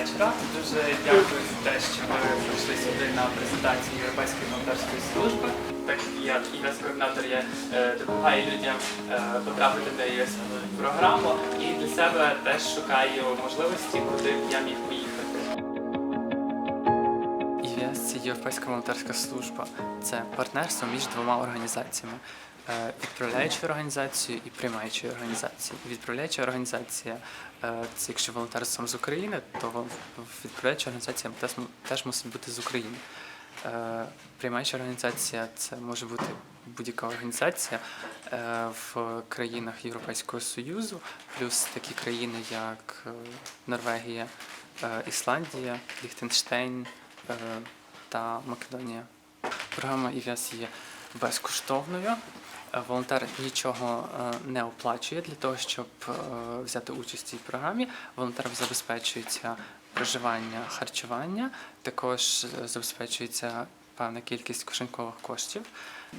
вечора. Дуже дякую за те, що ви прийшли сюди на презентацію Європейської волонтерської служби. Так як і я координатор я е, допомагаю людям е, потрапити до ЄС програму і для себе теж шукаю можливості, куди б я міг поїхати. ЄС Європейська волонтерська служба. Це партнерство між двома організаціями. Е, Відправляючою організацією і приймаючою організацією. Відправляюча організація е, це якщо волонтер сам з України, то відправляюча організація теж, мусить бути з України. Е, Приймаюча організація це може бути будь-яка організація в країнах Європейського Союзу, плюс такі країни, як Норвегія, Ісландія, Ліхтенштейн та Македонія. Програма ІВС є безкоштовною. Волонтер нічого е, не оплачує для того, щоб е, взяти участь у цій програмі. Волонтерам забезпечується проживання, харчування, також е, забезпечується певна кількість кишенькових коштів.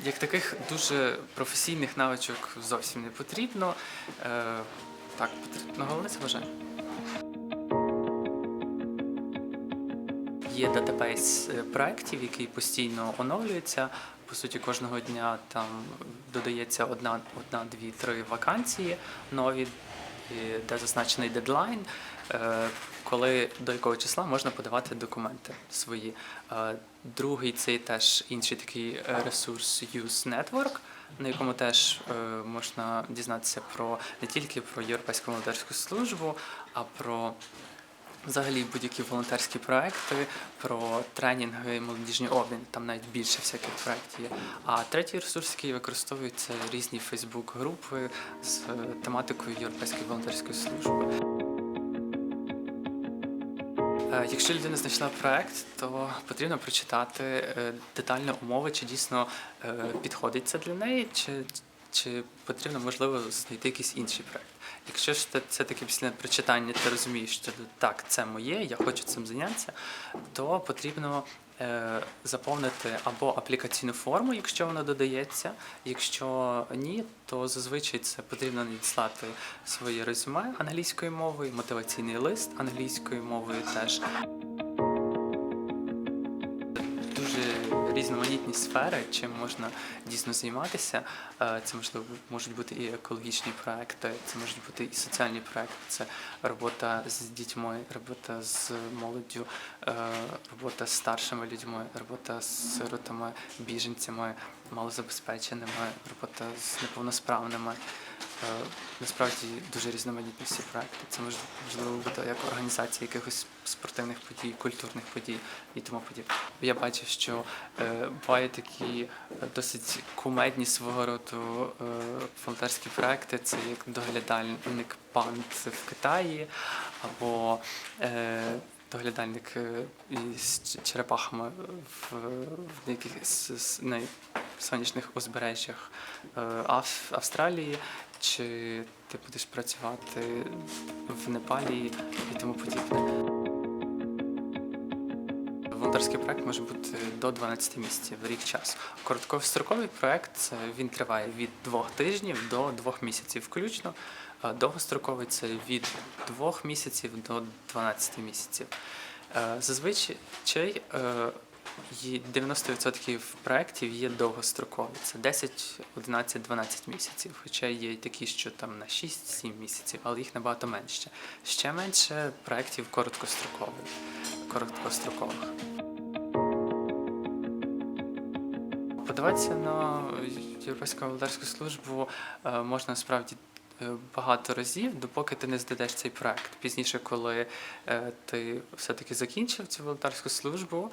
Як таких дуже професійних навичок зовсім не потрібно. Так, потрібно головне це бажання. Є датабейс проєктів, який постійно оновлюється. По суті, кожного дня там додається одна, одна, дві, три вакансії нові, де зазначений дедлайн, е, коли до якого числа можна подавати документи свої. Е, Другий це теж інший такий е, ресурс Use Network, на якому теж можна дізнатися про не тільки про європейську волонтерську службу, а про Взагалі будь-які волонтерські проекти про тренінги, молодіжні обмін, там навіть більше всяких проєктів є. А третій ресурс, який використовують, це різні Фейсбук-групи з е, тематикою Європейської волонтерської служби. Е, Якщо людина знайшла проект, то потрібно прочитати е, детально умови, чи дійсно підходить це для неї, чи, чи потрібно можливо знайти якийсь інший проект. Якщо ж це, таке після прочитання, ти розумієш, що так, це моє, я хочу цим зайнятися, то потрібно е, заповнити або аплікаційну форму, якщо вона додається. Якщо ні, то зазвичай це потрібно надіслати своє резюме англійською мовою, мотиваційний лист англійською мовою теж. Різноманітні сфери, чим можна дійсно займатися. Е, Це можливо можуть бути і екологічні проекти, це можуть бути і соціальні проекти, це робота з дітьми, робота з молоддю, е, робота з старшими людьми, робота з сиротами, біженцями, малозабезпеченими, робота з неповносправними. Е, Насправді дуже різноманітні всі проекти. Це може можливо бути як організація якихось спортивних подій, культурних подій і тому подібне. Я бачив, що е, бувають такі е, досить кумедні свого роду волонтерські проекти. Це як доглядальник панд в Китаї або доглядальник із черепахами в, деяких с- сонячних узбережжях Австралії, чи ти будеш працювати в Непалі і тому подібне. Волонтерський проект може бути до 12 місяців в рік часу. Короткостроковий проект він триває від двох тижнів до двох місяців включно. Довгостроковий це від двох місяців до 12 місяців. Е, Зазвичай е, 90% проєктів є довгострокові. Це 10, 11, 12 місяців. Хоча є й такі, що там на 6-7 місяців, але їх набагато менше. Ще менше проєктів короткострокових. короткострокових. Подаватися на Європейську волонтерську службу е, можна насправді е, багато разів, допоки ти не здадеш цей проект. Пізніше, коли е, ти все-таки закінчив цю волонтерську службу,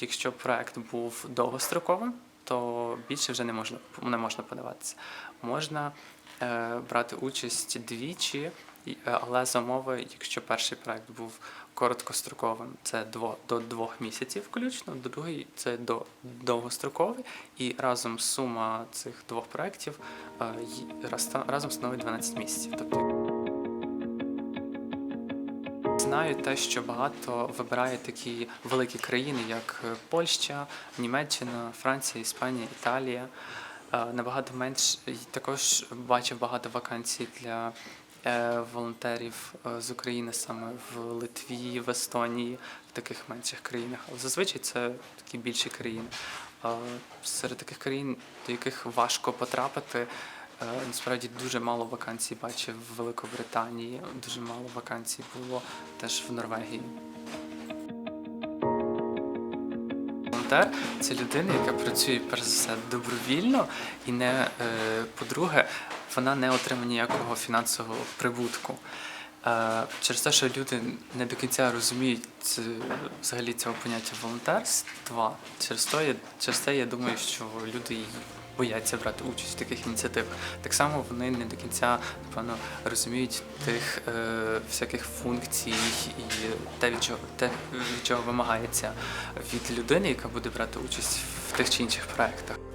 якщо проект був довгостроковим, то більше вже не можна не можна подаватися. Можна е, брати участь двічі, е, але за умови, якщо перший проект був короткостроковим, це до двох місяців включно, другий це до довгостроковий, і разом сума цих двох проєктів е, разом становить 12 місяців. Тобто Знаю те, що багато вибирає такі великі країни, як е, Польща, Німеччина, Франція, Іспанія, Італія. Е, Набагато менш також бачив багато вакансій для е, волонтерів з України саме в Литві, в Естонії, в таких менших країнах. Але зазвичай це такі більші країни. Серед таких країн, до яких важко потрапити, насправді дуже мало вакансій бачив в Великобританії, дуже мало вакансій було теж в Норвегії. Волонтер це людина, яка працює перш за все добровільно, і не е, по-друге, вона не отримує ніякого фінансового прибутку. Е, Через те, що люди не до кінця розуміють взагалі цього поняття волонтерства, через те я думаю, що люди й бояться брати участь в таких ініціативах. Так само вони не до кінця, напевно, розуміють тих е, всяких функцій і те, від чого те, від чого вимагається від людини, яка буде брати участь в тих чи інших проектах.